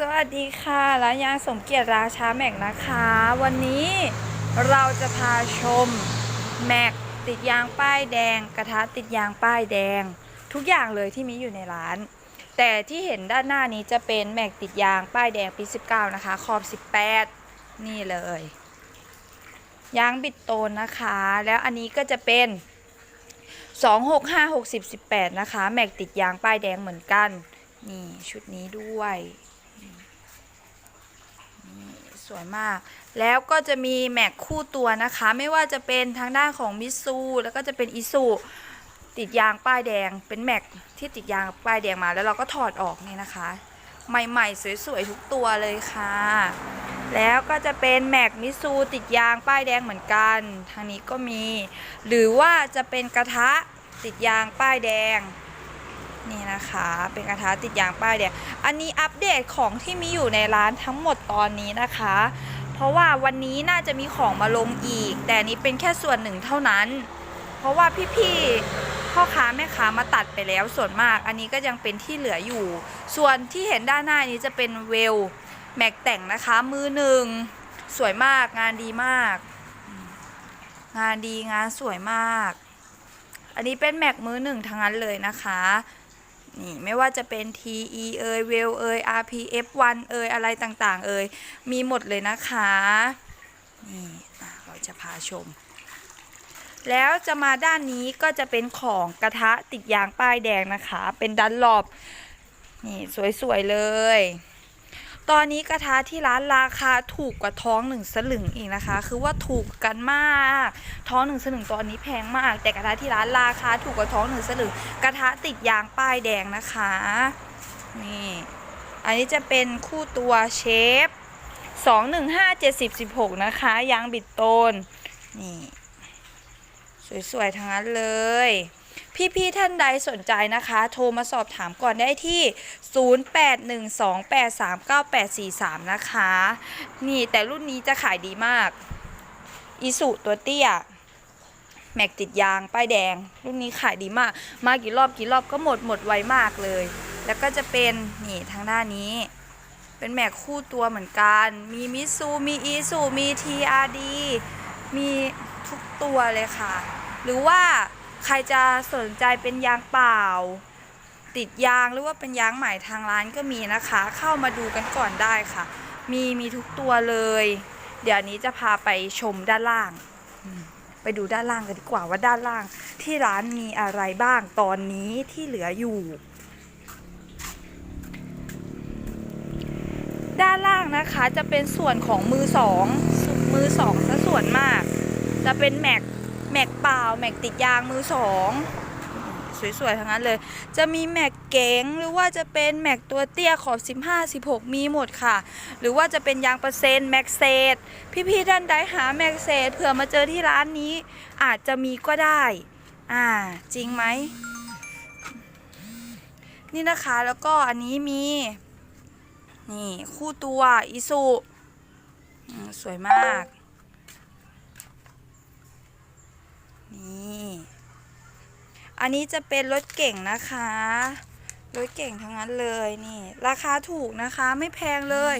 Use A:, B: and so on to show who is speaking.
A: สวัสดีค่ะร้านยางสมเกียรติราชาแม็กนะคะ วันนี้เราจะพาชมแม็กติดยางป้ายแดง กระทะติดยางป้ายแดง ทุกอย่างเลยที่มีอยู่ในร้าน แต่ที่เห็นด้านหน้านี้จะเป็นแม็กติดยางป้ายแดงปี 19 นะคะ ขอบ 18 นี่เลย ยางบิดโตนนะคะ แล้วอันนี้ก็จะเป็น 26 5 60 18 นะคะ แม็กติดยางป้ายแดงเหมือนกันนี่ชุดนี้ด้วย สวยมาก แล้วก็จะมีแม็กคู่ตัวนะคะ ไม่ว่าจะเป็นทางด้านของมิซูแล้วก็จะเป็นอิซูติดยางป้ายแดง เป็นแม็กที่ติดยางป้ายแดงมา แล้วเราก็ถอดออกนี่นะคะ ใหม่ๆ สวยๆ ทุกตัวเลยค่ะ แล้วก็จะเป็นแม็กมิซูติดยางป้ายแดงเหมือนกัน ทางนี้ก็มี หรือว่าจะเป็นกระทะติดยางป้ายแดง นี่นะคะ เป็นกระทะติดยางป้ายแดงอันนี้อัปเดตของที่มีอยู่ในร้านทั้งหมดตอนนี้นะคะ เพราะว่าวันนี้น่าจะมีของมาลงอีก แต่นนี้เป็นแค่ส่วนหนึ่งเท่านั้น เพราะว่าพี่ๆพ่อค้าแม่ค้ามาตัดไปแล้วส่วนมาก อันนี้ก็ยังเป็นที่เหลืออยู่ ส่วนที่เห็นด้านหน้านี้จะเป็นเวลแม็กแต่งนะคะมือหนึ่งสวยมากงานดีมาก งานดีงานสวยมาก อันนี้เป็นแม็กมือหนึ่งทั้งนั้นเลยนะคะ นี่ไม่ว่าจะเป็น TE เอยเวลเอย RPF1 เอยอะไรต่างๆ เอยมีหมดเลยนะคะนี่เราจะพาชม แล้วจะมาด้านนี้ก็จะเป็นของกระทะติดยางป้ายแดงนะคะ เป็นดันหลอบนี่สวยๆเลย ตอนนี้กระทะที่ร้านราคาถูกกว่าท้องหนึ่งสลึงอีกนะคะ คือว่าถูกกันมาก ท้องหนึ่งสลึงตอนนี้แพงมาก แต่กระทะที่ร้านราคาถูกกว่าท้องหนึ่งสลึงกระทะติดยางป้ายแดงนะคะ นี่ อันนี้จะเป็นคู่ตัวเชฟ215 70 16นะคะ ยางบิดโตนนี่ สวยๆทั้งนั้นเลย พี่ๆท่านใดสนใจนะคะ โทรมาสอบถามก่อนได้ที่ 0812839843 นะคะ นี่แต่รุ่นนี้จะขายดีมากอีสุตัวเตี้ย แม็กติดยาง ป้ายแดง รุ่นนี้ขายดีมาก มากี่รอบกี่รอบก็หมดหมดไวมากเลย แล้วก็จะเป็น นี่ทางด้านนี้ เป็นแม็กคู่ตัวเหมือนกัน มีมิซูมีอีซูมี TRD มีทุกตัวเลยค่ะ หรือว่า ใครจะสนใจเป็นยางเปล่า ติดยางหรือว่าเป็นยางใหม่ทางร้านก็มีนะคะ เข้ามาดูกันก่อนได้ค่ะ มีมีทุกตัวเลย เดี๋ยวนี้จะพาไปชมด้านล่าง ไปดูด้านล่างกันดีกว่าว่าด้านล่าง ที่ร้านมีอะไรบ้างตอนนี้ที่เหลืออยู่ด้านล่างนะคะจะเป็นส่วนของมือสองมือสองซะส่วนมาก จะเป็นแม็ก แม็กเปล่าแม็กติดยางมือสองสวยๆทั้งนั้นเลย จะมีแม็กเก๋งหรือว่าจะเป็นแม็กตัวเตี้ยขอบ 15 16 มีหมดค่ะ หรือว่าจะเป็นยางเปอร์เซ็นต์แม็กเซตพี่ๆท่านใดหาแม็กเซตเผื่อมาเจอที่ร้านนี้ อาจจะมีก็ได้ อ่า จริงไหม นี่นะคะแล้วก็อันนี้มี นี่ คู่ตัวอิสุสวยมาก นี่ อันนี้จะเป็นรถเก่งนะคะ รถเก่งทั้งนั้นเลยนี่ ราคาถูกนะคะไม่แพงเลย